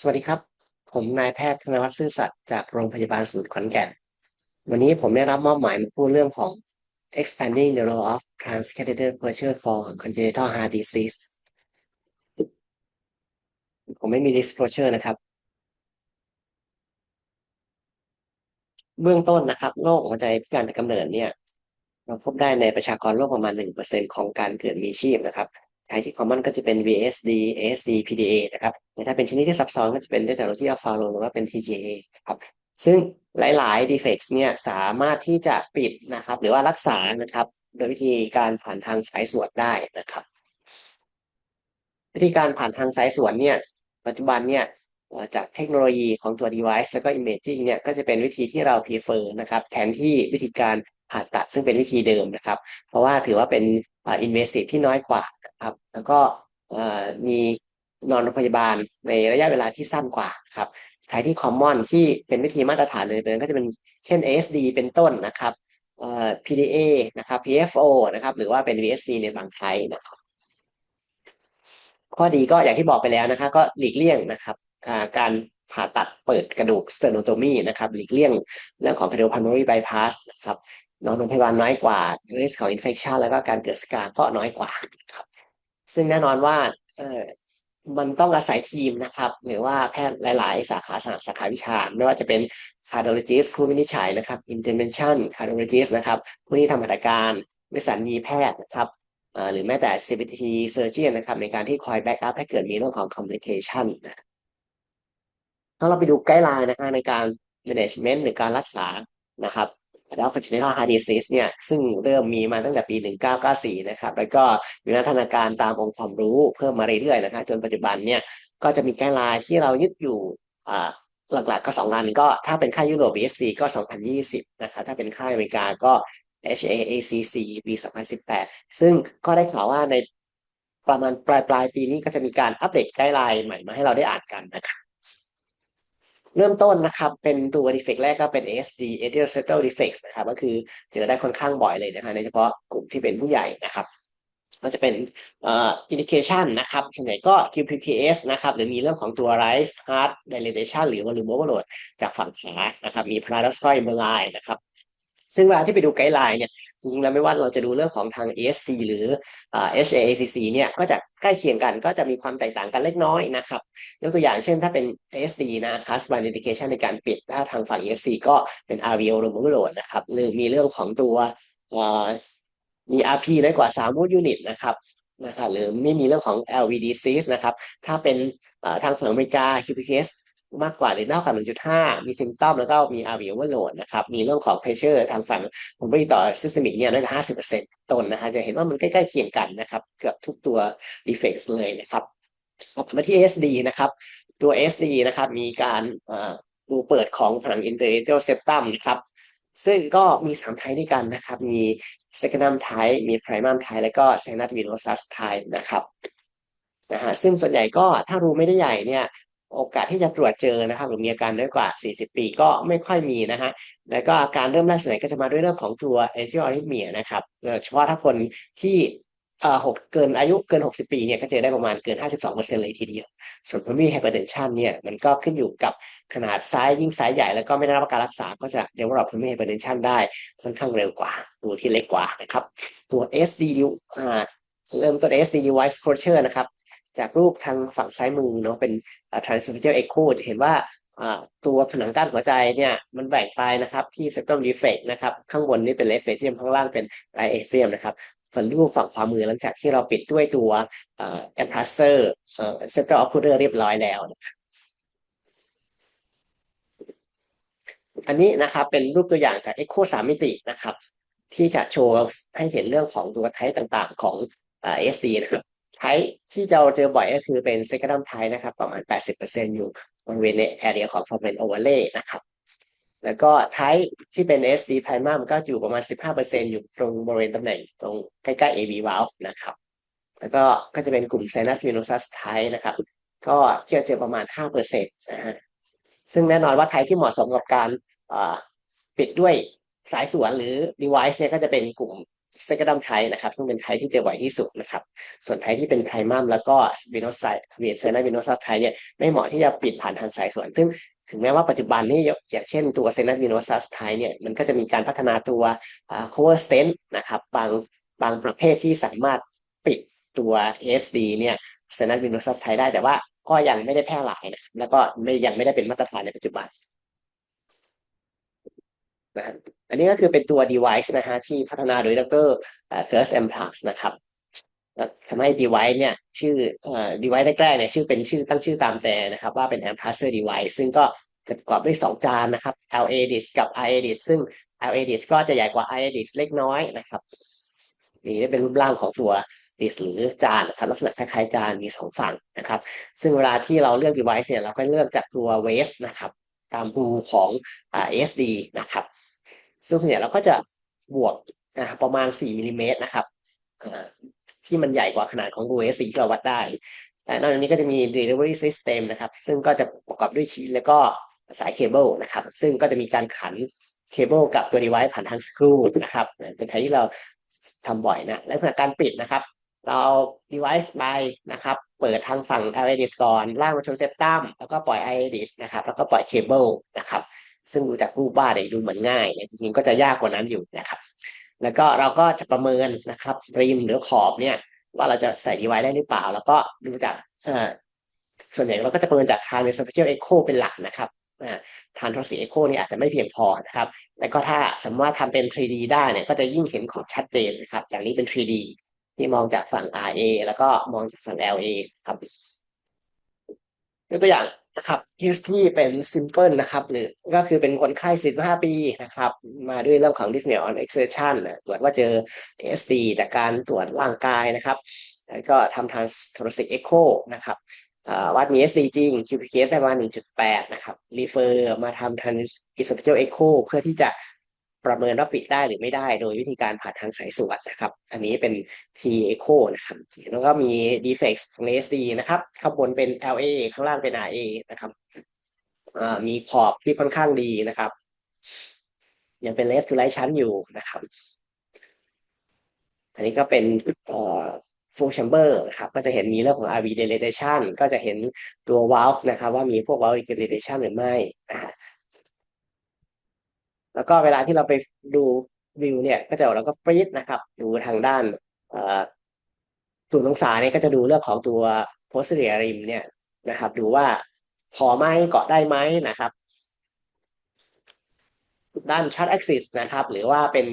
สวัสดีครับ ผมนายแพทย์ธนวัฒน์ซื่อสัตย์จากโรงพยาบาลศูนย์ขอนแก่น วันนี้ผมได้รับมอบหมายมาพูดเรื่องของ expanding the role of transcatheter pressure for congenital heart disease ผมไม่มี disclosure นะครับ เบื้องต้นนะครับโรคหัวใจพิการแต่กำเนิดเนี่ย เราพบได้ในประชากรโลกประมาณ 1%ของการเกิดมีชีพนะครับ ไทยที่คอมมอนก็จะเป็น VSD ASD PDA นะครับแต่ถ้าเป็นชนิดที่ซับซ้อนก็จะเป็นเดลต้าโรที่อัลฟาโลหรือว่าเป็น TGA ครับซึ่งหลาย ๆ defects เนี่ยสามารถที่จะปิดนะครับหรือว่ารักษานะครับโดยวิธีการผ่านทางสายสวนได้นะครับ วิธีการผ่านทางสายสวนเนี่ยปัจจุบันเนี่ย จากเทคโนโลยีของตัว device แล้วก็ imaging เนี่ยก็จะเป็นวิธีที่เรา prefer นะครับแทนที่วิธีการผ่าตัดซึ่งเป็นวิธีเดิมนะครับ เพราะว่าถือว่าเป็น invasive ที่น้อยกว่านะครับแล้วก็มีนอนโรงพยาบาลในระยะเวลาที่สั้นกว่าครับไทยที่ common ที่เป็นวิธีมาตรฐานเลยเป็นก็จะเป็นเช่น ASD เป็นต้นนะครับ PDA นะครับ PFO นะครับ หรือว่าเป็น VSD ในบางไทยนะครับ ข้อดีก็อย่างที่บอกไปแล้วนะครับ ก็หลีกเลี่ยงนะครับการผ่าตัดเปิดกระดูก sternotomy นะครับหลีกเลี่ยงเรื่องของ pedopulmonary bypass นะครับน้อนโรงพยาบาลน้อยกว่า risk ของ infection แล้วก็การเกิดสกาก็น้อยกว่าครับซึ่งแน่นอนว่ามันต้องอาศัยทีมนะครับ หรือว่าแพทย์หลาย ๆ สาขาสาขาวิชา ไม่ว่าจะเป็น cardiologist ผู้วินิจฉัยนะครับ intervention cardiologist นะครับผู้ที่ทำหัตถการวิสัญญีแพทย์นะครับหรือแม้แต่ CBT surgeon นะครับในการที่คอย back up ถ้เกิดมีเรื่องของ complication นะ ถ้าเราไปดูไกด์ไลน์นะคะในการ management หรือการรักษานะครับแล้ว congenital heart disease เนี่ยซึ่งเริ่มมีมาตั้งแต่ปี 1994 นะครับ แล้วก็มีวัฒนาการตามองค์ความรู้เพิ่มมาเรื่อยๆนะครับจนปัจจุบันเนี่ยก็จะมีไกด์ไลน์ที่เรายึดอยู่หลักๆก็สองอันก็ถ้าเป็นค่ายยุโรป BSC ก็ 2020 นะครับถ้าเป็นค่ายอเมริกาก็ HAACC ปี 2018 ซึ่งก็ได้ข่าวว่าในประมาณปลายปลายปีนี้ก็จะมีการอัปเดตไกด์ไลน์ใหม่มาให้เราได้อ่านกันนะครับ เริ่มต้นนะครับ เป็นตัว defect แรกก็เป็น ASD atrial septal defects นะครับ ก็คือเจอได้ค่อนข้างบ่อยเลยนะครับโดยเฉพาะกลุ่มที่เป็นผู้ใหญ่นะครับก็จะเป็นอินดิเคชันนะครับส่วนใหญ่ก็ QPPS นะครับ หรือมีเรื่องของตัว rise heart dilatation หรือ volume overload จากฝั่งขานะครับ มี paradoxical emboli นะครับ ซึ่งเวลาที่ไปดูไกด์ไลน์เนี่ยจริงๆแล้วไม่ว่าเราจะดูเรื่องของทาง ESC หรือ HAACC เนี่ยก็จะใกล้เคียงกันก็จะมีความแตกต่างกันเล็กน้อยนะครับยกตัวอย่างเช่นถ้าเป็น ASD นะ Class by Indication ในการปิดถ้าทางฝั่ง ESC ก็เป็น RVO Removal นะครับหรือมีเรื่องของตัวมี RP น้อยกว่า3 mode unit นะครับนะครับหรือไม่มีเรื่องของ LVDCs นะครับถ้าเป็นทางฝั่งอเมริกา QPS มากกว่าหรือเท่ากับ1.5 มีซิมตอมแล้วก็มี RV overload นะครับ มีเรื่องของ pressure ทางฝั่งผมไปต่อ systemic เนี่ยน่าจะ50%ต้นนะฮะจะเห็นว่ามันใกล้ๆเคียงกันนะครับ เกือบทุกตัว defects เลยนะครับมาที่ ASD นะครับ ตัว ASD นะครับมีการดูเปิดของผนัง interstitial septum นะครับซึ่งก็มีสามไทป์ด้วยกันนะครับ มี secundum type มี primum type แล้วก็ sinus venosus type นะครับนะฮะซึ่งส่วนใหญ่ก็ถ้ารูไม่ได้ใหญ่เนี่ย โอกาสที่จะตรวจเจอนะครับหรือมีอาการน้อยกว่า 40 ปีก็ไม่ค่อยมีนะฮะแล้วก็อาการเริ่มแรกส่วนใหญ่ก็จะมาด้วยเรื่องของตัว angio arrhythmia นะครับเฉพาะถ้าคนที่เอ่อหกเกินอายุเกิน 60 ปีเนี่ยก็จอได้ประมาณเกิน 52%เลยทีเดียว ส่วน primary hypertension เนี่ยมันก็ขึ้นอยู่กับขนาดไซส์ยิ่งไซส์ใหญ่แล้วก็ไม่ได้รับการรักษาก็จะ develop primary hypertension ได้ค่อนข้างเร็วกว่า ตัวที่เล็กกว่านะครับ ตัว SD อ่าเริ่มต้น SD device closure นะครับ จากรูปทางฝั่งซ้ายมือเนาะเป็น transferential echo จะเห็นว่าตัวผนังกั้นหัวใจเนี่ยมันแบ่งไปนะครับที่ septum defect นะครับข้างบนนี่เป็น left atrium ข้างล่างเป็น right atrium นะครับส่วนรูปฝั่งขวามือหลังจากที่เราปิดด้วยตัว a m p l a s t e r septal occluder เรียบร้อยแล้วนะครับอันนี้นะครับเป็นรูปตัวอย่างจาก echo สามมิตินะครับ ที่จะโชว์ให้เห็นเรื่องของตัวไทป์ต่างๆของ SD นะครับ ไทป์ที่เราเจอบ่อยก็คือเป็นเซคันดัมไทป์นะครับ ประมาณ 80%อยู่บริเวณในแอเรียของฟอร์เมนโอเวอร์เลนะครับ แล้วก็ไทป์ที่เป็น SD primum ก็อยู่ประมาณ 15%อยู่ตรงบริเวณตำแหน่งตรงใกล้ๆ AV valve นะครับ แล้วก็ก็จะเป็นกลุ่ม sinus venosus type นะครับ ก็เจอเจอประมาณ 5%นะฮะซึ่งแน่นอนว่าไทป์ที่เหมาะสมกับการปิดด้วยสายสวนหรือ device เนี่ยก็จะเป็นกลุ่ม เซกดัมไทนะครับ ซึ่งเป็นไทที่เจอบ่อยที่สุดนะครับ ส่วนไทที่เป็นไพรมัมแล้วก็วินโนไซเวียเซนาวินโนซัสไทเนี่ยไม่เหมาะที่จะปิดผ่านทางสายส่วน ซึ่งถึงแม้ว่าปัจจุบันนี้อย่างเช่นตัวเซนัทวินโนซัสไทเนี่ยมันก็จะมีการพัฒนาตัว cover stent นะครับบางบางประเภทที่สามารถปิดตัว ASD เนี่ยเซนัทวินโนซัสไทได้แต่ว่าก็ยังไม่ได้แพร่หลายนะแล้วก็ไม่ยังไม่ได้เป็นมาตรฐานในปัจจุบัน นะอันนี้ก็คือเป็นตัว device นะฮะที่พัฒนาโดยดรเคิร์สแอมพลัสนะครับทำให้ device เนี่ยชื่อ device แรกๆเนี่ยชื่อเป็นชื่อตั้งชื่อตามแต่นะครับ ว่าเป็น Amplasser device ซึ่งก็จะประกอบด้วย 2 จานนะครับ LA disk กับ IA disk ซึ่ง LA disk ก็จะใหญ่กว่า IA disk เล็กน้อยนะครับนี่เป็นรูปร่างของตัว d i s หรือจานนะครับลักษณะคล้ายๆจานมีสองฝั่งนะครับ ซึ่งเวลาที่เราเลือก device เนี่ยเราก็เลือกจากตัว waist นะครับ ตามรูของ SD นะครับ ซึ่งส่วนใหญ่เราก็จะบวกประมาณ 4มิลิเมตรนะครับที่มันใหญ่กว่าขนาดของ USB ที่เราวัดได้แต่นอกจากนี้ก็จะมี delivery system นะครับ ซึ่งก็จะประกอบด้วยชิ้นแล้วก็สายเคเบิลนะครับ ซึ่งก็จะมีการขันเคเบิลกับตัว device ผ่านทางสกรูนะครับเป็นทางที่เราทำบ่อยนะลักษณะการปิดนะครับ เรา device ไปนะครับ เปิดทางฝั่ง LEDs ก่อนล่างมาชนเซปตัมแล้วก็ปล่อย IEDs นะครับ แล้วก็ปล่อยเคเบิลนะครับ ซึ่งดูจากรูปวาดเนี่ยดูเหมือนง่ายจริงๆก็จะยากกว่านั้นอยู่นะครับ แล้วก็เราก็จะประเมินนะครับริมหรือขอบเนี่ยว่าเราจะใส่ดีไวได้หรือเปล่า แล้วก็ดูจากส่วนใหญ่เราก็จะประเมินจากทางใน spatial echo เป็นหลักนะครับทางทรสีเอ็กโคนี่อาจจะไม่เพียงพอนะครับ แล้วก็ถ้าสมมติว่าทำเป็น 3D ได้เนี่ยก็จะยิ่งเห็นขอบชัดเจนนะครับอย่างนี้เป็น 3D ที่มองจากฝั่ง RA แล้วก็มองจากฝั่ง LA ครับยกตัวอย่าง นะครับที่ที่เป็นซิมเพิลนะครับหรือก็คือเป็นคนไข้15ปีนะครับ มาด้วยเรื่องของ dyspnea on exertion ตรวจว่าเจอ ASD จากการตรวจร่างกายนะครับแล้วก็ทำทาง thoracic echo นะครับวัดมี SD จริง QPS ได้ประมาณ1.8 นะครับ รีเฟอร์มาทำทาง esophageal echo เพื่อที่จะ ประเมินว่าปิดได้หรือไม่ได้โดยวิธีการผ่านทางสายสวนนะครับ อันนี้เป็น T echo นะครับแล้วก็มี defects ของ SD นะครับข้างบนเป็น LA ข้างล่างเป็น RA นะครับมีขอบที่ค่อนข้างดีนะครับ ยังเป็น left to right ชั้นอยู่นะครับ อันนี้ก็เป็น full chamber นะครับก็จะเห็นมีเรื่องของ RV dilatation ก็จะเห็นตัว valve นะครับ ว่ามีพวก valve dilatation หรือไม่นะ แล้วก็เวลาที่เราไปดูวิวเนี่ยก็จะเราก็ปรีดนะครับ ดูทางด้านศูนย์องศาเนี่ยก็จะดูเรื่องของตัว posterior rim เนี่ยนะครับ ดูว่าพอไหมเกาะได้ไหมนะครับ ด้าน chart axis นะครับ หรือว่าเป็น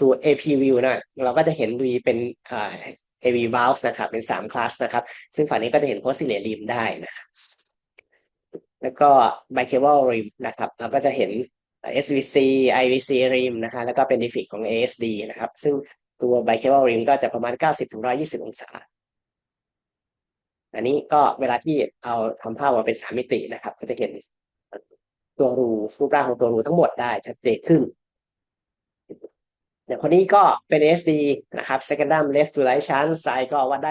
ตัว AP view นะเราก็จะเห็นวีเป็น AV valves นะครับ เป็นสามคลาสนะครับ ซึ่งฝั่งนี้ก็จะเห็น posterior rim ได้นะครับ แล้วก็ bicable rim นะครับเราก็จะเห็น SVC IVC rim นะคะแล้วก็เป็น defect ของ ASD นะครับ ซึ่งตัว bicable rim ก็จะประมาณ 90-120 องศา อันนี้ก็เวลาที่เอาทำภาพมาเป็นสามมิตินะครับ ก็จะเห็นตัวรูรูปร่างของตัวรูทั้งหมดได้ชัดเจนขึ้น อย่างคนนี้ก็เป็น SD นะครับ secondum left to right ชั้นไซส์ก็วัดได้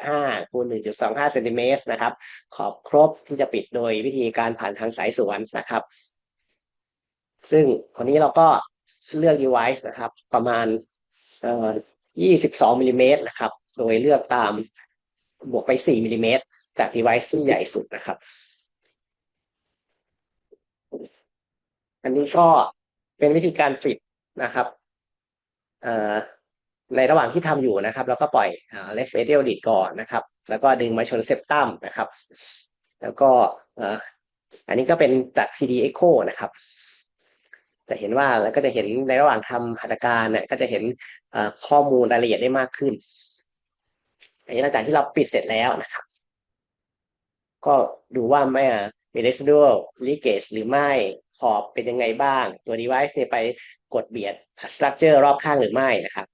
1.85 คูณ 1.25เซนติเมตรนะครับ ขอบครบที่จะปิดโดยวิธีการผ่านทางสายสวนนะครับ ซึ่งคนนี้เราก็เลือก device นะครับ ประมาณเอ่อ22มิลิเมตรนะครับ โดยเลือกตามบวกไป 4มิลิเมตรจาก device ที่ใหญ่สุดนะครับ อันนี้ก็เป็นวิธีการปิดนะครับ ในระหว่างที่ทำอยู่นะครับเราก็ปล่อยเลฟเฟเดียลดิดก่อนนะครับ แล้วก็ดึงมาชนเซปตัมนะครับ แล้วก็อันนี้ก็เป็นจาก TD Echo นะครับ จะเห็นว่าแล้วก็จะเห็นในระหว่างทำหัตถการเนี่ยก็จะเห็นข้อมูลรายละเอียดได้มากขึ้น อันนี้หลังจากที่เราปิดเสร็จแล้วนะครับ ก็ดูว่าไม่มี residual leakage หรือไม่ ขอบเป็นยังไงบ้าง ตัว device เนี่ยไปกดเบียด structure รอบข้างหรือไม่นะครับ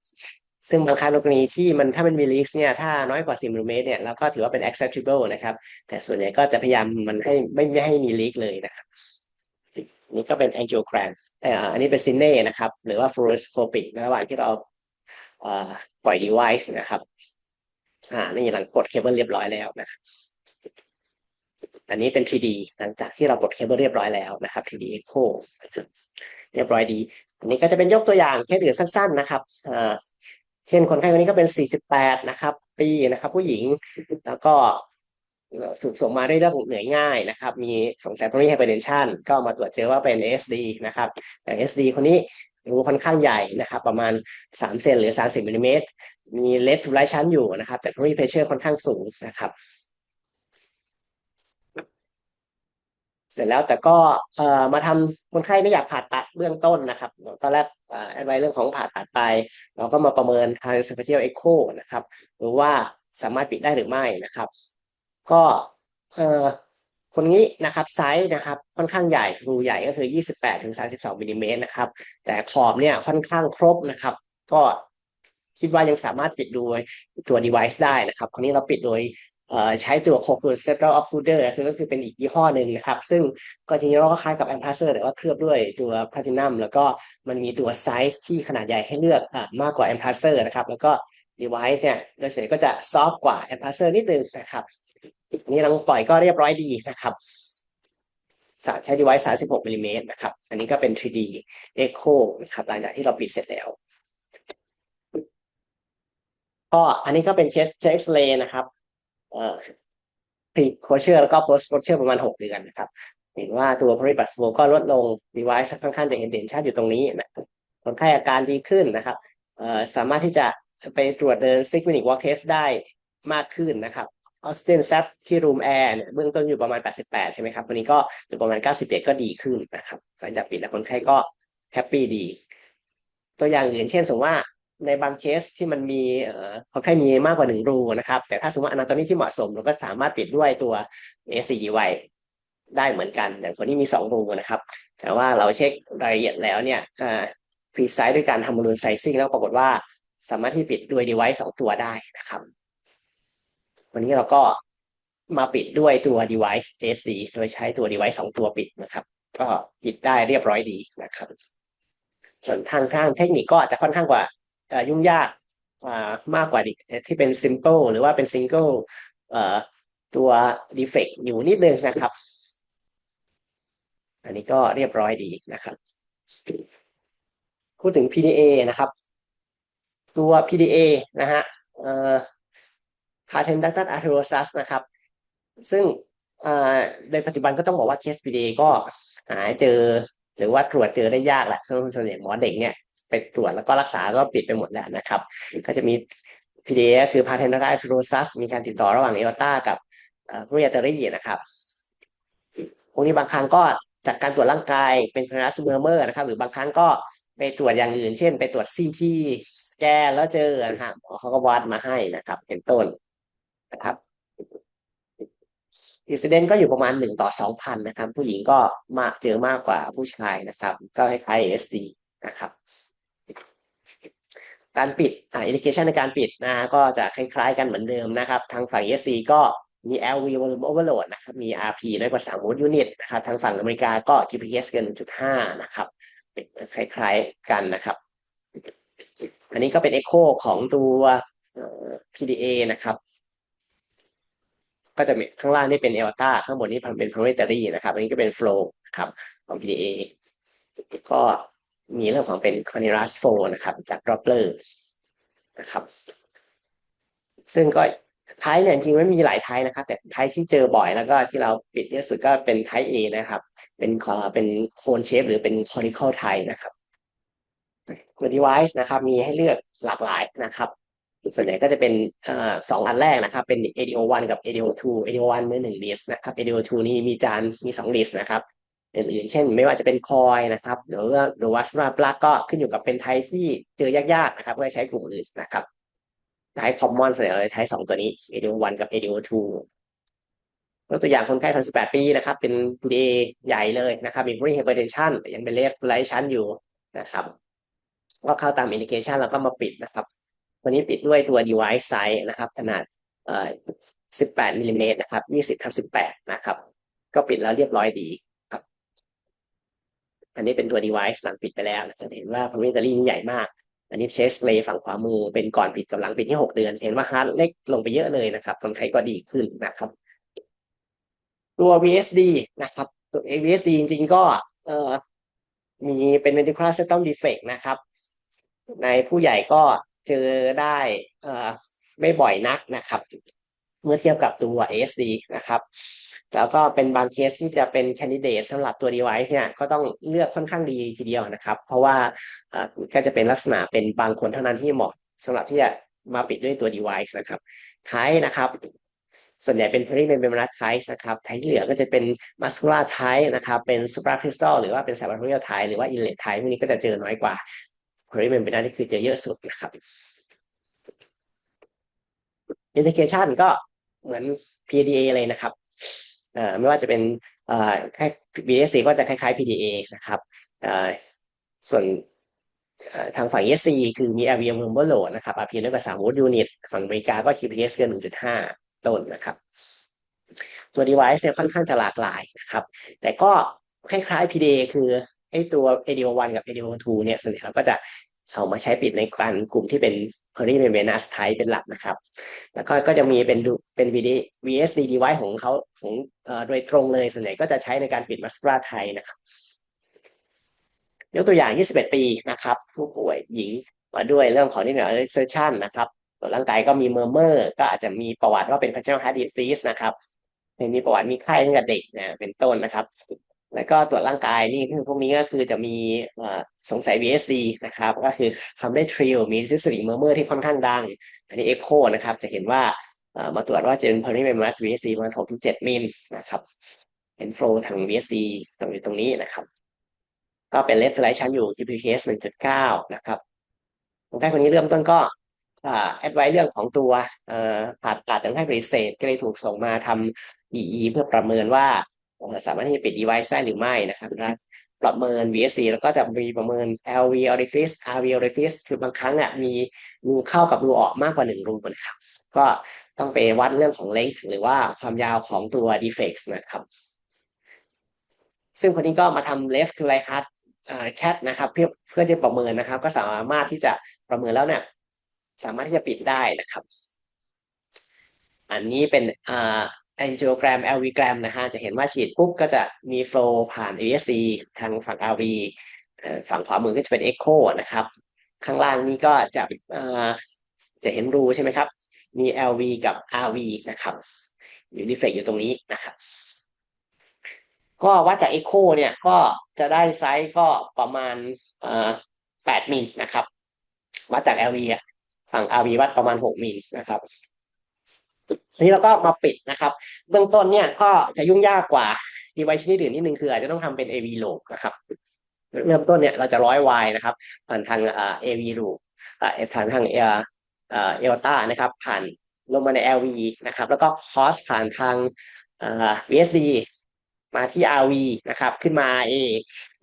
ซึ่งบางครั้งกรณีที่มันถ้ามันมี leak เนี่ยถ้าน้อยกว่า10มิลลิเมตรเนี่ยเราก็ถือว่าเป็น acceptable นะครับ แต่ส่วนใหญ่ก็จะพยายามมันให้ไม่ไม่ให้มี leak เลยนะครับนี่ก็เป็น angiogram อันนี้เป็น cine นะครับ หรือว่า fluoroscopic ระหว่างที่เราปล่อย device นะครับ อ่า นี่หลังกดเคเบิลเรียบร้อยแล้วนะครับ อันนี้เป็น 3D หลังจากที่เรากดเคเบิลเรียบร้อยแล้วนะครับ 3D Echo เรียบร้อยดี อันนี้ก็จะเป็นยกตัวอย่างเคสอื่นสั้น ๆ นะครับเช่นคนไข้คนนี้ก็เป็น 48 นะครับปีนะครับ ผู้หญิงแล้วก็สูบส่งมาด้วยเรื่องเหนื่อยง่ายนะครับ มีสงสัย pulmonary hypertension ก็มาตรวจเจอว่าเป็น SD นะครับอย่าง SD คนนี้รูค่อนข้างใหญ่นะครับ ประมาณ 3 เซนหรือ 30มิลลิเมตรมีเลสทูไลชั้นอยู่นะครับ แต่ pulmonary pressure ค่อนข้างสูงนะครับ เสร็จแล้วแต่ก็เอ่อมาทำคนไข้ไม่อยากผ่าตัดเบื้องต้นนะครับตอนแรกแอดไว้เรื่องของผ่าตัดไป เราก็มาประเมิน transesophageal echo นะครับหรือว่าสามารถปิดได้หรือไม่นะครับ ก็เอ่อคนนี้นะครับไซส์นะครับค่อนข้างใหญ่รูใหญ่ก็คือ 28ถึง32มิลลิเมตรนะครับแต่ขอบเนี่ยค่อนข้างครบนะครับ ก็คิดว่ายังสามารถปิดโดยตัว device ได้นะครับ คราวนี้เราปิดโดย ใช้ตัว c o c u r Central Occluder คือก็คือเป็นอีกยี่ห้อหนึ่งนะครับ ซึ่งก็จริงๆเราก็คล้ายกับ a m p a s s e r แต่ว่าเคลือบด้วยตัว Platinum แล้วก็มันมีตัวไซส์ที่ขนาดใหญ่ให้เลือกอมากกว่า a m p a s s e r นะครับ แล้วก็ device เนี่ยโดยเฉลี่ยก็จะซอฟกว่า a m p a s s e r นิดนึงนะครับนี่เราปล่อยก็เรียบร้อยดีนะครับใช้ device 36มิลลิเมตรนะครับ อันนี้ก็เป็น 3D echo นะครับหลังจากที่เราปิดเสร็จแล้วก็อันนี้ก็เป็นเคสเช็คเลย์นะครับ เอ่อ pre closure แล้วก็ post closure ประมาณ 6 เดือนนะครับ เห็นว่าตัว p r i b a t flow ก็ลดลง device ค่อนข้างจะเห็นเด่นชัดอยู่ตรงนี้นะคนไข้อาการดีขึ้นนะครับเอ่อสามารถที่จะไปตรวจเดิน six minute walk test ได้มากขึ้นนะครับออสตินซับที่รูมแอร์เนี่ยเบื้องต้นอยู่ประมาณ 88 ใช่ไหมครับ วันนี้ก็อยู่ประมาณ 91 ก็ดีขึ้นนะครับหลังจากปิดแล้วคนไข้ก็แฮปปี้ดี ตัวอย่างอื่นเช่นสมมติว่า ในบางเคสที่มันมีเอ่อคนไข้มีมากกว่าหนึ่งรูนะครับ แต่ถ้าสมมติอนาโตมีที่เหมาะสมเราก็สามารถปิดด้วยตัว SCGY ได้เหมือนกัน อย่างคนที่มีสองรูนะครับ แต่ว่าเราเช็ครายละเอียดแล้วเนี่ยเอ่อพรีไซส์ด้วยการทำมูลไซซิ่งแล้วปรากฏว่าสามารถที่ปิดด้วย device สองตัวได้นะครับ วันนี้เราก็มาปิดด้วยตัว device SD โดยใช้ตัว device สองตัวปิดนะครับ ก็ปิดได้เรียบร้อยดีนะครับ ส่วนทางทางเทคนิคก็อาจจะค่อนข้างกว่า ยุ่งยากมากกว่าที่เป็น simple หรือว่าเป็น single ตัว defect อยู่นิดนึงนะครับ อันนี้ก็เรียบร้อยดีนะครับ พูดถึง PDA นะครับ ตัว PDA นะฮะ patent ductus arteriosus นะครับ ซึ่งในปัจจุบันก็ต้องบอกว่าเคส PDA ก็หาเจอ หรือว่าตรวจเจอได้ยากแหละส่วนใหญ่หมอเด็กเนี่ย ไปตรวจแล้วก็รักษาก็ปิดไปหมดแล้วนะครับ ก็จะมี PDA คือ Patenata e x r o s u s มีการติดต่อระหว่างเอวต้ากับเรียตอรี่นะครับ พวกนี้บางครั้งก็จากการตรวจร่างกายเป็นคลาสเมอร์เมอร์นะครับ หรือบางครั้งก็ไปตรวจอย่างอื่น เช่น ไปตรวจซีทีสแกนแล้วเจอนะครับเขาก็วัดมาให้นะครับ เป็นต้นนะครับอิสเดนก็อยู่ประมาณหนึ่งต่อสองพันนะครับ ผู้หญิงก็มากเจอมากกว่าผู้ชายนะครับ ก็คล้ายๆ ASD นะครับ การปิดอ่าอินดิเคชันในการปิดนะก็จะคล้ายๆกันเหมือนเดิมนะครับ ทางฝั่ง ESC ก็มี LV volume overload นะครับ มี RP น้อยกว่า3โวลต์ยูนิตนะครับ ทางฝั่งอเมริกาก็ GPS เกิน1.5 นะครับคล้ายๆกันนะครับ อันนี้ก็เป็น Echo ของตัว PDA นะครับ ก็จะมีข้างล่างนี่เป็น Elta ข้างบนนี้เป็น Proprietary นะครับ อันนี้ก็เป็น Flow ครับของ PDA ก็ มีเรื่องของเป็น Continuous Flow นะครับ จาก Doppler นะครับ ซึ่งก็ไทป์เนี่ยจริงไม่มีหลายไทป์นะครับ แต่ไทป์ที่เจอบ่อยแล้วก็ที่เราปิดที่สุดก็เป็นไทป์ A นะครับ เป็นเป็นโคนเชฟหรือเป็น conical ไทป์นะครับตัว device นะครับ มีให้เลือกหลากหลายนะครับ ส่วนใหญ่ก็จะเป็นสองอันแรกนะครับ เป็น ADO1 กับ ADO2 ADO1 เมื่อหนึ่ง list นะครับ ADO2 นี่มีจานมีสอง list นะครับ อื่นๆ เช่น ไม่ว่าจะเป็นคอยนะครับหรือว่าหรือว่าสมาร์ปลักก็ขึ้นอยู่กับเป็นไทป์ที่เจอยากๆนะครับก็ใช้กลุ่มอื่นนะครับใช้คอมมอนส่วนใหญ่เราใช้สองตัวนี้ ADO1 กับ ADO2 ตัวอย่างคนไข้ 38 ปีนะครับ เป็น PDA ใหญ่เลยนะครับ มี pulmonary hypertension ยังเป็น left right ชั้นอยู่นะครับ ก็เข้าตาม indication แล้วก็มาปิดนะครับ วันนี้ปิดด้วยตัว device size นะครับ ขนาดเอ่อ18มิลลิเมตรนะครับ20ทับ18 นะครับ ก็ปิดแล้วเรียบร้อยดี อันนี้เป็นตัว device หลังปิดไปแล้วจะเห็นว่า pulmonary นี่ใหญ่มาก อันนี้เชสเลย์ฝั่งขวามือเป็นก่อนปิดกับหลังปิดที่หกเดือน เห็นว่าฮาร์ดเล็กลงไปเยอะเลยนะครับคนไข้ก็ดีขึ้นนะครับ ตัว VSD นะครับ ตัว VSD จริงๆก็เอ่อมีเป็น ventricular septum defect นะครับ ในผู้ใหญ่ก็เจอได้เอ่อไม่บ่อยนักนะครับ เมื่อเทียบกับตัว ASD นะครับ แล้วก็เป็นบางเคสที่จะเป็นแคนดิเดตสำหรับตัว device เนี่ยก็ต้องเลือกค่อนข้างดีทีเดียวนะครับ เพราะว่าก็จะเป็นลักษณะเป็นบางคนเท่านั้นที่เหมาะสำหรับที่จะมาปิดด้วยตัว device นะครับท้ายนะครับ ส่วนใหญ่เป็น perimembranous type นะครับไทป์ที่เหลือก็จะเป็น muscular type นะครับเป็น supracrystal หรือว่าเป็น subarachnoidal type หรือว่า inlet type พวกนี้ก็จะเจอน้อยกว่า perimembranous นี่คือเจอเยอะสุดนะครับ indication ก็เหมือน PDA เลยนะครับ ไม่ว่าจะเป็นแค่ BSC ก็จะคล้ายๆ PDA นะครับส่วนทางฝั่ง ESC คือมี avium number load นะครับ RPM น้อยกว่า3 volt unit ฝั่งอเมริกาก็ QPS เกิน1.5 ต้นนะครับ ตัว device เนี่ยค่อนข้างจะหลากหลายนะครับ แต่ก็คล้ายๆ PDA คือไอ้ตัว ADO1 กับ ADO2 เนี่ยส่วนใหญ่เราก็จะเอามาใช้ปิดในการกลุ่มที่เป็น perimembranous type เป็นหลักนะครับ แล้วก็ก็จะมีเป็นดูเป็น VD VSD device ของเขาของโดยตรงเลยส่วนใหญ่ก็จะใช้ในการปิด muscular type นะครับ ยกตัวอย่าง 21 ปีนะครับ ผู้ป่วยหญิงมาด้วยเรื่องของนิดหน่อย exertion นะครับส่วร่างกายก็มีเมอร์เมอร์ก็อาจจะมีประวัติว่าเป็น congenital heart disease นะครับมีประวัติมีไข้ตั้งแต่เด็กนะเป็นต้นนะครับ แล้วก็ตรวจร่างกายนี่คือพวกนี้ก็คือจะมีสงสัย VSD นะครับ ก็คือคำได้ทริลมีซิสติกเมอร์เมอร์ที่ค่อนข้างดัง อันนี้เอ็กโคนะครับ จะเห็นว่ามาตรวจว่าจะเป็น perimembranous VSD ประมาณ6-7มิลนะครับเห็นโฟลทาง VSD ตรงนี้ตรงนี้นะครับ ก็เป็นเลฟไลท์ชั้นอยู่ TPS 1.9 นะครับคนไข้คนนี้เริ่มต้นก็แอดไว้เรื่องของตัวเอ่อผ่าตัดทางให้ปฏิเสธก็เลยถูกส่งมาทำ EE เพื่อประเมินว่า สามารถที่จะปิด device ได้หรือไม่นะครับนะประเมิน VSD แล้วก็จะมีประเมิน LV orifice RV orifice คือบางครั้งอะมีรูเข้ากับรูออกมากกว่าหนึ่งรูนะครับ ก็ต้องไปวัดเรื่องของ length หรือว่าความยาวของตัว defects นะครับ ซึ่งคนนี้ก็มาทำ left to right heart cat นะครับเพื่อเพื่อจะประเมินนะครับ ก็สามารถที่จะประเมินแล้วเนี่ยสามารถที่จะปิดได้นะครับ อันนี้เป็นอ่า angiogram LV gram นะฮะจะเห็นว่าฉีดปุ๊บก็จะมี flow ผ่าน ASC ทางฝั่ง RV ฝั่งขวามือก็จะเป็น echo นะครับ ข้างล่างนี้ก็จะจะเห็นรูใช่ไหมครับ มี LV กับ RV นะครับ อยู่ดีเฟกอยู่ตรงนี้นะครับ ก็วัดจาก Echo เนี่ยก็จะได้ไซส์ก็ประมาณ8มิลนะครับ วัดจาก LV อะฝั่ง RV วัดประมาณ 6มิลนะครับ ทีนี้เราก็มาปิดนะครับ เบื้องต้นเนี่ยก็จะยุ่งยากกว่า device ชนิดอื่นนิดนึงคืออาจจะต้องทำเป็น AV loop นะครับ เริ่มต้นเนี่ยเราจะร้อย Y นะครับผ่านทางอ่า AV loop อ่าทางทางเออเอลต้านะครับ ผ่านลงมาใน LV นะครับ แล้วก็ cross ผ่านทางเอ่อ VSD มาที่ RV นะครับ ขึ้นมา A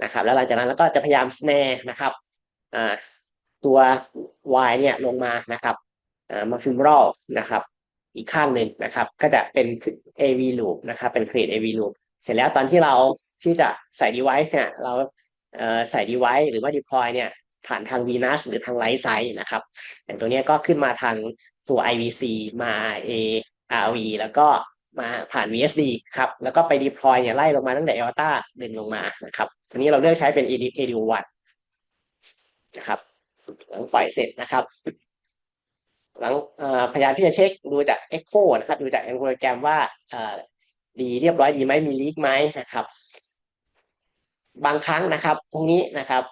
นะครับ แล้วหลังจากนั้นแล้วก็จะพยายาม snare นะครับตัว Y เนี่ยลงมานะครับอ่ามา femoral นะครับ อีกข้างหนึ่งนะครับ ก็จะเป็น AV loop นะครับ เป็น create AV loop เสร็จแล้วตอนที่เราที่จะใส่ device เนี่ยเราเใส่ device หรือว่า deploy เนี่ยผ่านทาง Venus หรือทาง Light Site นะครับอย่างตัวนี้ก็ขึ้นมาทางตัว IVC มา A RV แล้วก็มาผ่าน VSD ครับ แล้วก็ไป deploy เนี่ยไล่ลงมาตั้งแต่ Elta ดึงลงมานะครับทีนี้เราเลือกใช้เป็น ADO1 นะครับหลังปล่อยเสร็จนะครับ หลังพยายามที่จะเช็คดูจาก Echo นะครับดูจาก Angiogram ว่าดีเรียบร้อยดีไหมมีลีกไหมนะครับ บางครั้งนะครับพวกนี้นะครับ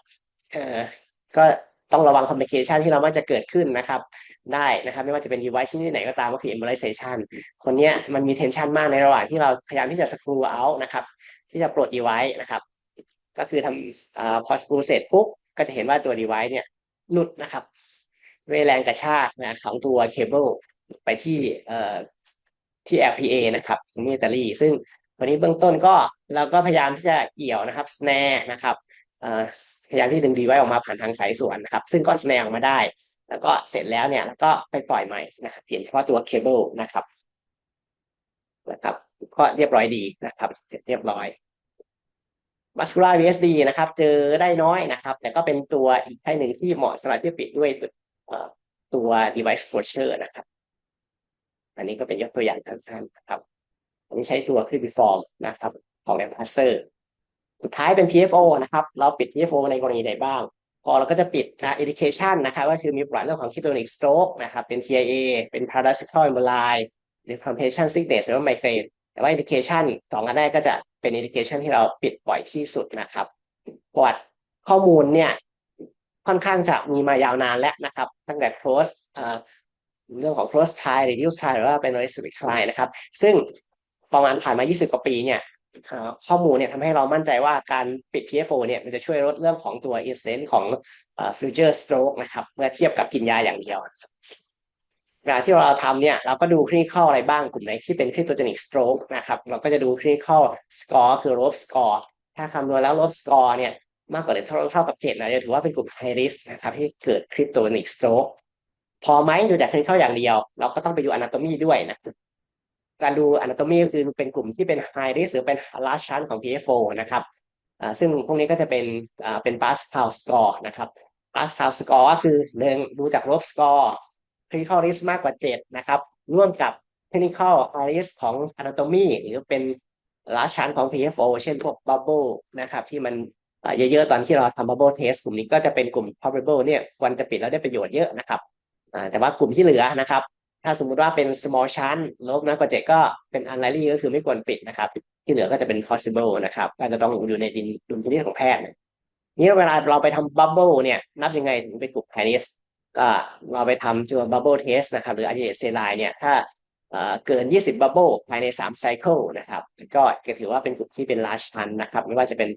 ก็ต้องระวังคอม p l i เคชันที่เรามักจะเกิดขึ้นนะครับ ได้นะครับ ไม่ว่าจะเป็น device ชนิดไหนก็ตามก็คือ embolization คนเนี้ยมันมี tension มากในระหว่างที่เราพยายามที่จะ screw out นะครับ ที่จะปลด device นะครับ ก็คือทำอพอ screw เสร็จปุ๊บก็จะเห็นว่าตัว device เนี่ยหลุดนะครับ ด้วยแรงกระชากนะของตัวเคเบิลไปที่เอ่อที่ LPA นะครับที่อิตาลีซึ่งวันนี้เบื้องต้นก็เราก็พยายามที่จะเกี่ยวนะครับ snare นะครับเอ่อพยายามที่ดึงดีไว้ออกมาผ่านทางสายส่วนนะครับ ซึ่งก็ snare ออกมาได้ แล้วก็เสร็จแล้วเนี่ยแล้วก็ไปปล่อยใหม่นะครับเปลี่ยนเฉพาะตัวเคเบิลนะครับนะครับก็เรียบร้อยดีนะครับ เสร็จเรียบร้อย muscular VSD นะครับ เจอได้น้อยนะครับ แต่ก็เป็นตัวอีกไพ่หนึ่งที่เหมาะสำหรับที่ปิดด้วย ตัว device closure นะครับ อันนี้ก็เป็นยกตัวอย่างสั้นๆนะครับ อันนี้ใช้ตัว Clipiform นะครับ ของ a m p a s s e r สุดท้ายเป็น PFO นะครับ เราปิด PFO ในกรณีใดบ้าง พอเราก็จะปิดนะ indication นะครับก็คือมีประวัติเรื่องของ ketonic stroke นะครับ เป็น TIA เป็น paradoxical emboli หรือ compression sickness หรือว่า migraine แต่ว่า indication สองอันแรกก็จะเป็น indication ที่เราปิดบ่อยที่สุดนะครับประวัติข้อมูลเนี่ย ค่อนข้างจะมีมายาวนานแล้วนะครับ ตั้งแต่ close เรื่องของ close tie reduce tie หรือว่าเป็น reciproc tie นะครับ ซึ่งประมาณผ่านมา 20 กว่าปีเนี่ยข้อมูลเนี่ยทำให้เรามั่นใจว่าการปิด PFO เนี่ยมันจะช่วยลดเรื่องของตัว incidence ของ future stroke นะครับเมื่อเทียบกับกินยาอย่างเดียวงานที่เราทำเนี่ยเราก็ดูคลินิคอลอะไรบ้างกลุ่มไหนที่เป็น cryptogenic stroke นะครับเราก็จะดูคลินิคอล score คือ ROPE score ถ้าคำนวณแล้ว ROPE score เนี่ย มากกว่าหรือเท่าเท่ากับ7นะจะถือว่าเป็นกลุ่ม high risk นะครับที่เกิด cryptogenic stroke พอไหมดูจากคลินิคอลอย่างเดียว เราก็ต้องไปดู anatomy ด้วยนะการดู anatomy ก็คือเป็นกลุ่มที่เป็น high risk หรือเป็น large chunk ของ PFO นะครับซึ่งพวกนี้ก็จะเป็นเป็น Pascal score นะครับ Pascal score ก็คือเรื่องดูจาก ROPE score clinical risk มากกว่า 7 นะครับ ร่วมกับ clinical risk ของ anatomy หรือเป็น large chunk ของ PFO เช่นพวก bubble นะครับที่มัน เยอะๆตอนที่เราทำ bubble test กลุ่มนี้ก็จะเป็นกลุ่ม probable เนี่ยควรจะปิดแล้วได้ประโยชน์เยอะนะครับแต่ว่ากลุ่มที่เหลือนะครับ ถ้าสมมุติว่าเป็น small chance ลบน้อยกว่าเจ็ดก็เป็น unlikely ก็คือไม่ควรปิดนะครับ ที่เหลือก็จะเป็น possible นะครับก็จะต้องอยู่ในดินดุลพินิจของแพทย์นี่เวลาเราไปทำ bubble เนี่ยนับยังไงถึงเป็นกลุ่ม high risk ก็เราไปทำตัว bubble test นะครับหรือ a เซ s เนี่ยถ้าเกิน 20 bubble ภายใน3 cycle นะครับ ก็จะถือว่าเป็นกลุ่มที่เป็น large fund นะครับ ไม่ว่าจะเป็น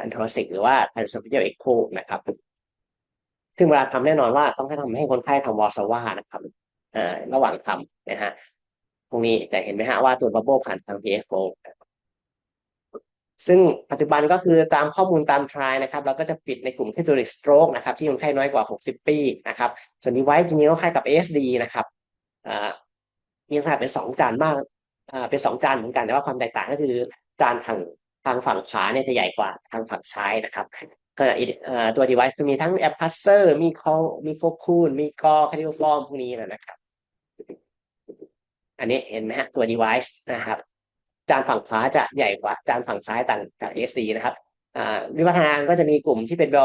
a n t h o r a c i c หรือว่า a n s o p h a g e a l echo นะครับ ซึ่งเวลาทำแน่นอนว่าต้องให้ทำให้คนไข้ทำวอร์ซาวานะครับระหว่างทำนะฮะตรงนี้จะเห็นไหมฮะว่าตัวบับเบิลผ่านทาง PFO ซึ่งปัจจุบันก็คือตามข้อมูลตามทรายนะครับเราก็จะปิดในกลุ่มที่ตัวริสโตรกนะครับที่คนไข้น้อยกว่า 60 ปีนะครับส่วนนี้ไว้จริงๆก็คล้ายกับ ASD นะครับมีขนาดเป็นสองจานมากเป็นสองจานเหมือนกันแต่ว่าความแตกต่างก็คือจานทาง ทางฝั่งขวาเนี่ยจะใหญ่กว่าทางฝั่งซ้ายนะครับก็ตัว device จะมีทั้งแอปพัสเซอร์มีคมีโฟคูลมีกอคาร์ดิโอฟอร์มพวกนี้นะครับ อันนี้เห็นไหมฮะตัว device นะครับ จานฝั่งขวาจะใหญ่กว่าจานฝั่งซ้ายต่างจาก AC นะครับวิวัฒนาการก็จะมีกลุ่มที่เป็น bio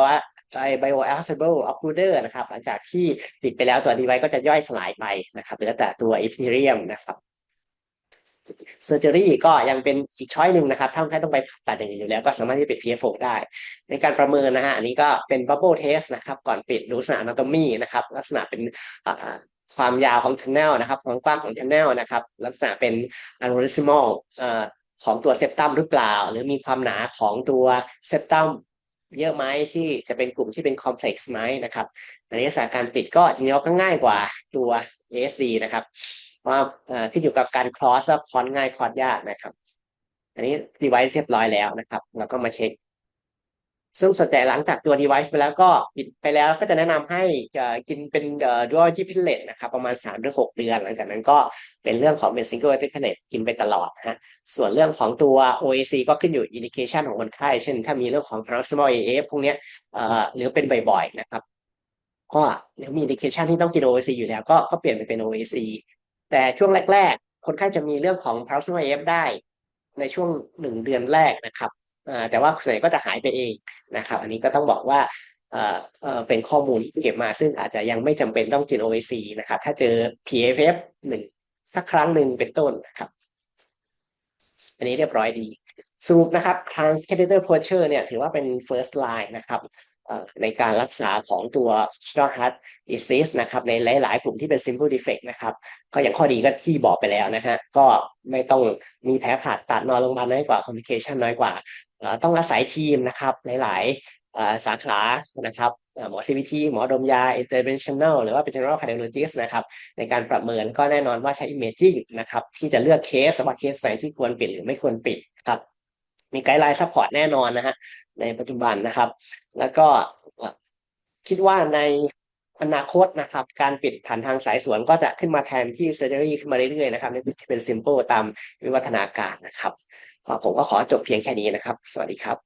ไอ bio accessible occluder นะครับ หลังจากที่ติดไปแล้วตัว device ก็จะย่อยสลายไปนะครับเหลือแต่ตัว epithelium นะครับ เซอร์เจอรี่ก็ยังเป็นอีกช้อยหนึ่งนะครับถ้าคนไข้ต้องไปตัดอย่างอื่นอยู่แล้วก็สามารถที่จะปิด PFO ได้ ในการประเมินนะฮะอันนี้ก็เป็น bubble test นะครับก่อนปิดดูลักษณะ anatomy นะครับลักษณะเป็นความยาวของ tunnel นะครับความกว้างของ tunnel นะครับลักษณะเป็น aneurysmal ของตัวเซปตัมหรือเปล่า หรือมีความหนาของตัวเซปตัมเยอะไหมที่จะเป็นกลุ่มที่เป็นคอมเพล็กซ์ไหมนะครับในลักษณะการปิดก็จริงๆก็ง่ายกว่าตัว ASD นะครับ ว่าขึ้นอยู่กับการคลอสคอนง่ายคลอสยากนะครับ อันนี้ device เรียบร้อยแล้วนะครับเราก็มาเช็ค ซึ่งส่วนใหญ่หลังจากตัว device ไปแล้วก็ปิดไปแล้วก็จะแนะนำให้กินเป็น dual g p l e t นะครับ ประมาณ3ถึง6เดือน หลังจากนั้นก็เป็นเรื่องของเป็น single a p l e t กินไปตลอดฮะส่วนเรื่องของตัว OAC ก็ขึ้นอยู่ indication ของคนไข้เช่น ถ้ามีเรื่องของ proximal AF พวกนี้หรือเป็นบ่อยๆนะครับก็หรือมี indication ที่ต้องกิน OAC อยู่แล้วก็ก็เปลี่ยนไปเป็น OAC แต่ช่วงแรก ๆ คนไข้จะมีเรื่องของ paroxysmal AF ได้ในช่วงหนึ่งเดือนแรกนะครับแต่ว่าส่วนใหญ่ก็จะหายไปเองนะครับ อันนี้ก็ต้องบอกว่าเป็นข้อมูลที่เก็บมาซึ่งอาจจะยังไม่จำเป็นต้องกิน OAC นะครับ ถ้าเจอ PFF หนึ่งสักครั้งหนึ่งเป็นต้นนะครับ อันนี้เรียบร้อยดีสรุปนะครับ transcatheter posture เนี่ยถือว่าเป็น first line นะครับ ในการรักษาของตัว Star heart disease นะครับในหลาย ๆ กลุ่มที่เป็น simple defect นะครับก็อย่างข้อดีก็ที่บอกไปแล้วนะฮะก็ไม่ต้องมีแผลผ่าตัดนอนโรงพยาบาลน้อยกว่า complication น้อยกว่า ต้องอาศัยทีมนะครับหลาย ๆ สาขานะครับหมอ CVT หมอดมยา interventional หรือว่าเป็น general cardiologist นะครับในการประเมินก็แน่นอนว่าใช้ imaging นะครับที่จะเลือกเคสว่าเคสไหนที่ควรปิดหรือไม่ควรปิดครับ มีไกด์ไลน์ซัพพอร์ตแน่นอนนะฮะในปัจจุบันนะครับ แล้วก็คิดว่าในอนาคตนะครับ การปิดผ่านทางสายสวนก็จะขึ้นมาแทนที่เซอร์เจอรี่ขึ้นมาเรื่อยๆนะครับนี่เป็นซิมโพตามวิวัฒนาการนะครับผมก็ขอจบเพียงแค่นี้นะครับ สวัสดีครับ